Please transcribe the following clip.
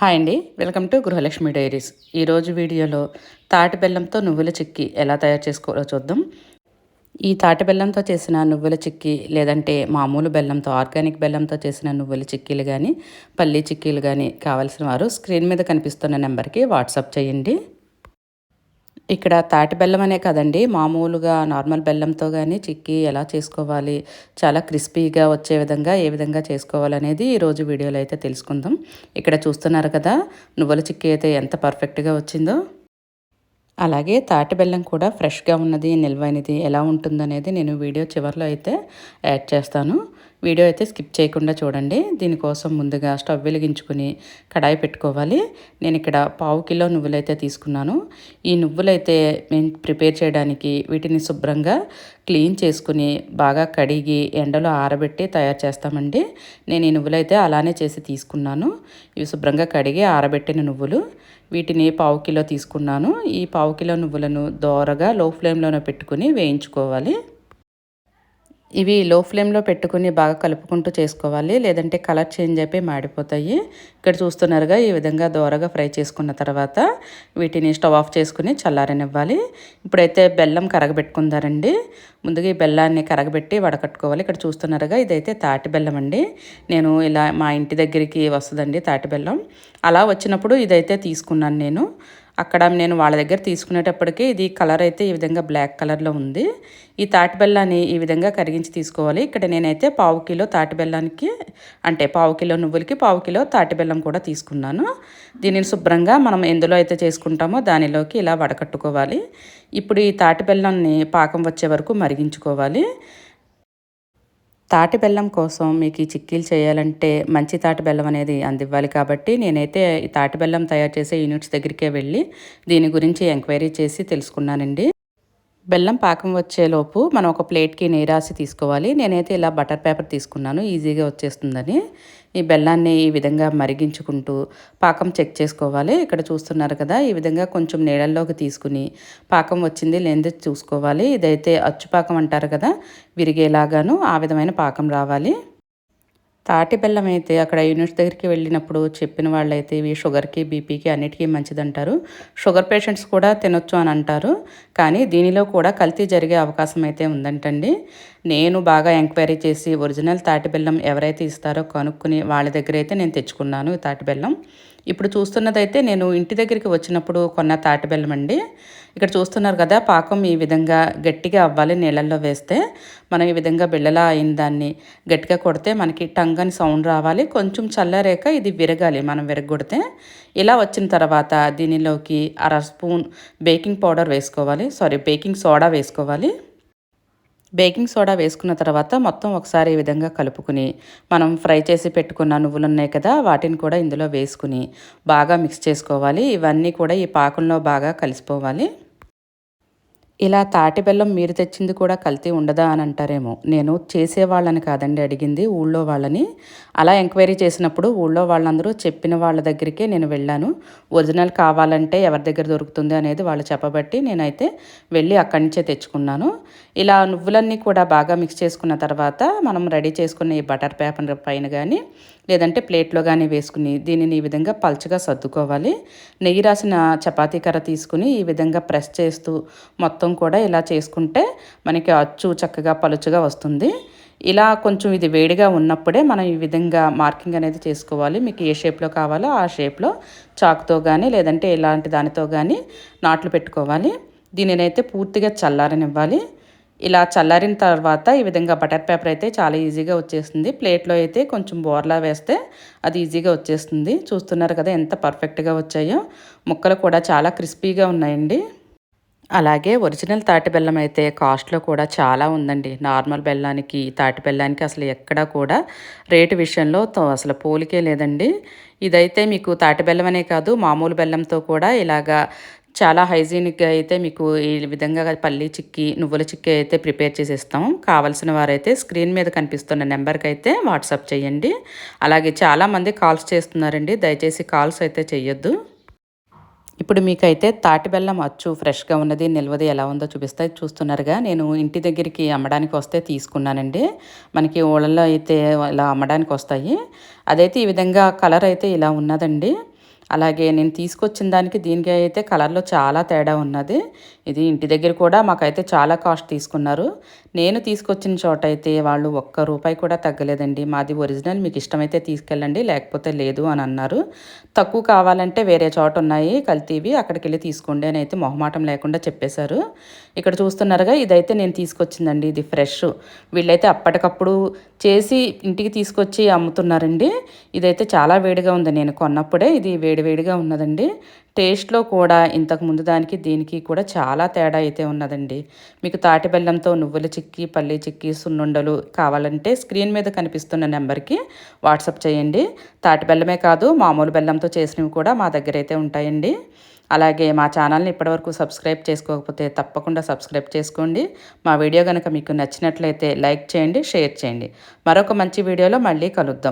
Hi అండి. Welcome to Gruhalakshmi diaries. ఈరోజు వీడియోలో తాటి బెల్లంతో నువ్వుల చిక్కి ఎలా తయారు చేసుకోవాలో చూద్దాం. ఈ తాటి బెల్లంతో చేసిన నువ్వుల చిక్కీ లేదంటే మామూలు బెల్లంతో ఆర్గానిక్ బెల్లంతో చేసిన నువ్వుల చిక్కీలు కానీ పల్లీ చిక్కీలు కానీ కావాల్సిన వారు స్క్రీన్ మీద కనిపిస్తున్న నెంబర్కి వాట్సాప్ చేయండి. ఇక్కడ తాటి బెల్లం అనే కదండి మామూలుగా నార్మల్ బెల్లంతో కానీ చిక్కీ ఎలా చేసుకోవాలి చాలా క్రిస్పీగా వచ్చే విధంగా ఏ విధంగా చేసుకోవాలనేది ఈరోజు వీడియోలో అయితే తెలుసుకుందాం. ఇక్కడ చూస్తున్నారు కదా నువ్వుల చిక్కీ అయితే ఎంత పర్ఫెక్ట్గా వచ్చిందో. అలాగే తాటి బెల్లం కూడా ఫ్రెష్గా ఉన్నది నిల్వైనది ఎలా ఉంటుందనేది నేను వీడియో చివరిలో అయితే యాడ్ చేస్తాను. వీడియో అయితే స్కిప్ చేయకుండా చూడండి. దీనికోసం ముందుగా స్టవ్ వెలిగించుకుని కడాయి పెట్టుకోవాలి. నేను ఇక్కడ పావు కిలో నువ్వులైతే తీసుకున్నాను. ఈ నువ్వులైతే మేము ప్రిపేర్ చేయడానికి వీటిని శుభ్రంగా క్లీన్ చేసుకుని బాగా కడిగి ఎండలో ఆరబెట్టి తయారు చేస్తామండి. నేను ఈ నువ్వులైతే అలానే చేసి తీసుకున్నాను. ఇవి శుభ్రంగా కడిగి ఆరబెట్టిన నువ్వులు. వీటిని పావు కిలో తీసుకున్నాను. ఈ పావు కిలో నువ్వులను దోరగా లో ఫ్లేమ్లోనే పెట్టుకుని వేయించుకోవాలి. ఇవి లో ఫ్లేమ్లో పెట్టుకుని బాగా కలుపుకుంటూ చేసుకోవాలి. లేదంటే కలర్ చేంజ్ అయిపోయి మాడిపోతాయి. ఇక్కడ చూస్తున్నారుగా ఈ విధంగా దోరగా ఫ్రై చేసుకున్న తర్వాత వీటిని స్టవ్ ఆఫ్ చేసుకుని చల్లారనివ్వాలి. ఇప్పుడైతే బెల్లం కరగబెట్టుకుందారండి. ముందుగా ఈ బెల్లాన్ని కరగబెట్టి వడకట్టుకోవాలి. ఇక్కడ చూస్తున్నారుగా ఇదైతే తాటి బెల్లం అండి. నేను ఇలా మా ఇంటి దగ్గరికి వస్తుందండి తాటి బెల్లం. అలా వచ్చినప్పుడు ఇదైతే తీసుకున్నాను నేను. అక్కడ నేను వాళ్ళ దగ్గర తీసుకునేటప్పటికీ ఇది కలర్ అయితే ఈ విధంగా బ్లాక్ కలర్లో ఉంది. ఈ తాటి బెల్లాన్ని ఈ విధంగా కరిగించి తీసుకోవాలి. ఇక్కడ నేనైతే పావు కిలో తాటి బెల్లానికి అంటే పావు కిలో నువ్వులకి పావు కిలో తాటి బెల్లం కూడా తీసుకున్నాను. దీనిని శుభ్రంగా మనం ఎందులో అయితే చేసుకుంటామో దానిలోకి ఇలా వడకట్టుకోవాలి. ఇప్పుడు ఈ తాటి బెల్లాన్ని పాకం వచ్చే వరకు మరిగించుకోవాలి. తాటి బెల్లం కోసం మీకు ఈ చిక్కీలు చేయాలంటే మంచి తాటి బెల్లం అనేది అందివ్వాలి కాబట్టి నేనైతే ఈ తాటి బెల్లం తయారు చేసే యూనిట్స్ దగ్గరికే వెళ్ళి దీని గురించి ఎంక్వైరీ చేసి తెలుసుకున్నానండి. బెల్లం పాకం వచ్చేలోపు మనం ఒక ప్లేట్కి నెయ్యి రాసి తీసుకోవాలి. నేనైతే ఇలా బటర్ పేపర్ తీసుకున్నాను. ఈజీగా వచ్చేస్తుందని. ఈ బెల్లాన్ని ఈ విధంగా మరిగించుకుంటూ పాకం చెక్ చేసుకోవాలి. ఇక్కడ చూస్తున్నారు కదా ఈ విధంగా కొంచెం నీళ్ళల్లోకి తీసుకుని పాకం వచ్చింది లేనిది చూసుకోవాలి. ఇదైతే అచ్చుపాకం అంటారు కదా విరిగేలాగాను ఆ విధమైన పాకం రావాలి. తాటి బెల్లం అయితే అక్కడ యూనిట్స్ దగ్గరికి వెళ్ళినప్పుడు చెప్పిన వాళ్ళైతే ఇవి షుగర్కి బీపీకి అన్నిటికీ మంచిదంటారు. షుగర్ పేషెంట్స్ కూడా తినొచ్చు అని అంటారు. కానీ దీనిలో కూడా కల్తీ జరిగే అవకాశం అయితే ఉందంటండి. నేను బాగా ఎంక్వైరీ చేసి ఒరిజినల్ తాటి బెల్లం ఎవరైతే ఇస్తారో కనుక్కుని వాళ్ళ దగ్గర అయితే నేను తెచ్చుకున్నాను ఈ తాటి బెల్లం. ఇప్పుడు చూస్తున్నదైతే నేను ఇంటి దగ్గరికి వచ్చినప్పుడు కొన్న తాటి బెల్లం అండి. ఇక్కడ చూస్తున్నారు కదా పాకం ఈ విధంగా గట్టిగా అవ్వాలి నీళ్ళల్లో వేస్తే. మనం ఈ విధంగా బిళ్ళలా అయిన దాన్ని గట్టిగా కొడితే మనకి టంగ్ అని సౌండ్ రావాలి. కొంచెం చల్లరేక ఇది విరగాలి మనం విరగొడితే ఇలా వచ్చిన తర్వాత దీనిలోకి అర స్పూన్ బేకింగ్ పౌడర్ వేసుకోవాలి. సారీ బేకింగ్ సోడా వేసుకోవాలి. బేకింగ్ సోడా వేసుకున్న తర్వాత మొత్తం ఒకసారి ఈ విధంగా కలుపుకుని మనం ఫ్రై చేసి పెట్టుకున్న నువ్వులు ఉన్నాయి కదా వాటిని కూడా ఇందులో వేసుకుని బాగా మిక్స్ చేసుకోవాలి. ఇవన్నీ కూడా ఈ పాకంలో బాగా కలిసిపోవాలి. ఇలా తాటి బెల్లం మీరు తెచ్చింది కూడా కల్తీ ఉండదా అని అంటారేమో. నేను చేసేవాళ్ళని కాదండి అడిగింది. ఊళ్ళో వాళ్ళని అలా ఎంక్వైరీ చేసినప్పుడు ఊళ్ళో వాళ్ళందరూ చెప్పిన వాళ్ళ దగ్గరికే నేను వెళ్ళాను. ఒరిజినల్ కావాలంటే ఎవరి దగ్గర దొరుకుతుంది అనేది వాళ్ళు చెప్పబట్టి నేనైతే వెళ్ళి అక్కడి నుంచే తెచ్చుకున్నాను. ఇలా నువ్వులన్నీ కూడా బాగా మిక్స్ చేసుకున్న తర్వాత మనం రెడీ చేసుకున్న ఈ బటర్ పేపర్ పైన కానీ లేదంటే ప్లేట్లో కానీ వేసుకుని దీనిని ఈ విధంగా పల్చగా సర్దుకోవాలి. నెయ్యి రాసిన చపాతీ కర్ర తీసుకుని ఈ విధంగా ప్రెస్ చేస్తూ మొత్తం కూడా ఇలా చేసుకుంటే మనకి అచ్చు చక్కగా పలుచగా వస్తుంది. ఇలా కొంచెం ఇది వేడిగా ఉన్నప్పుడే మనం ఈ విధంగా మార్కింగ్ అనేది చేసుకోవాలి. మీకు ఏ షేప్లో కావాలో ఆ షేప్లో చాకుతో కానీ లేదంటే ఇలాంటి దానితో కానీ నాట్లు పెట్టుకోవాలి. దీనినైతే పూర్తిగా చల్లారనివ్వాలి. ఇలా చల్లారిన తర్వాత ఈ విధంగా బటర్ పేపర్ అయితే చాలా ఈజీగా వచ్చేస్తుంది. ప్లేట్లో అయితే కొంచెం బోర్లా వేస్తే అది ఈజీగా వచ్చేస్తుంది. చూస్తున్నారు కదా ఎంత పర్ఫెక్ట్గా వచ్చాయో. ముక్కలు కూడా చాలా క్రిస్పీగా ఉన్నాయండి. అలాగే ఒరిజినల్ తాటి బెల్లం అయితే కాస్ట్లో కూడా చాలా ఉందండి. నార్మల్ బెల్లానికి తాటి బెల్లానికి అసలు ఎక్కడా కూడా రేటు విషయంలో అసలు పోలికే లేదండి. ఇదైతే మీకు తాటి బెల్లం అనే కాదు మామూలు బెల్లంతో కూడా ఇలాగా చాలా హైజీనిక్గా అయితే మీకు ఈ విధంగా పల్లి చిక్కి నువ్వుల చిక్కి అయితే ప్రిపేర్ చేసి ఇస్తాం కావాల్సిన వారైతే స్క్రీన్ మీద కనిపిస్తున్న నెంబర్కి అయితే వాట్సాప్ చేయండి. అలాగే చాలామంది కాల్స్ చేస్తున్నారండి. దయచేసి కాల్స్ అయితే చేయొద్దు ఇప్పుడు మీకైతే తాటి బెల్లం అచ్చు ఫ్రెష్గా ఉన్నది నిల్వది ఎలా ఉందో చూపిస్తే చూస్తున్నారుగా. నేను ఇంటి దగ్గరికి అమ్మడానికి వస్తే తీసుకున్నానండి. మనకి ఊళ్ళల్లో అయితే ఇలా అమ్మడానికి వస్తాయి. అదైతే ఈ విధంగా కలర్ అయితే ఇలా ఉన్నదండి. అలాగే నేను తీసుకొచ్చిన దానికి దీనికి అయితే కలర్లో చాలా తేడా ఉన్నది. ఇది ఇంటి దగ్గర కూడా మాకైతే చాలా కాస్ట్ తీసుకున్నారు. నేను తీసుకొచ్చిన చోట అయితే వాళ్ళు ఒక్క రూపాయి కూడా తగ్గలేదండి. మాది ఒరిజినల్ మీకు ఇష్టమైతే తీసుకెళ్ళండి లేకపోతే లేదు అని అన్నారు. తక్కువ కావాలంటే వేరే చోట ఉన్నాయి కల్తీవి అక్కడికి వెళ్ళి తీసుకోండి అని అయితే మొహమాటం లేకుండా చెప్పేశారు. ఇక్కడ చూస్తున్నారుగా ఇదైతే నేను తీసుకొచ్చిందండి ఇది ఫ్రెష్. వీళ్ళైతే అప్పటికప్పుడు చేసి ఇంటికి తీసుకొచ్చి అమ్ముతున్నారండి. ఇదైతే చాలా వేడిగా ఉంది నేను కొన్నప్పుడే ఇది వేడి వేడివేడిగా ఉన్నదండి. టేస్ట్లో కూడా ఇంతకుముందు దానికి దీనికి కూడా చాలా తేడా అయితే ఉన్నదండి. మీకు తాటి బెల్లంతో నువ్వుల చిక్కి పల్లి చిక్కి సున్నుండలు కావాలంటే స్క్రీన్ మీద కనిపిస్తున్న నెంబర్కి వాట్సాప్ చేయండి. తాటి బెల్లమే కాదు మామూలు బెల్లంతో చేసినవి కూడా మా దగ్గర అయితే ఉంటాయండి. అలాగే మా ఛానల్ని ఇప్పటివరకు సబ్స్క్రైబ్ చేసుకోకపోతే తప్పకుండా సబ్స్క్రైబ్ చేసుకోండి. మా వీడియో కనుక మీకు నచ్చినట్లయితే లైక్ చేయండి షేర్ చేయండి. మరొక మంచి వీడియోలో మళ్ళీ కలుద్దాం.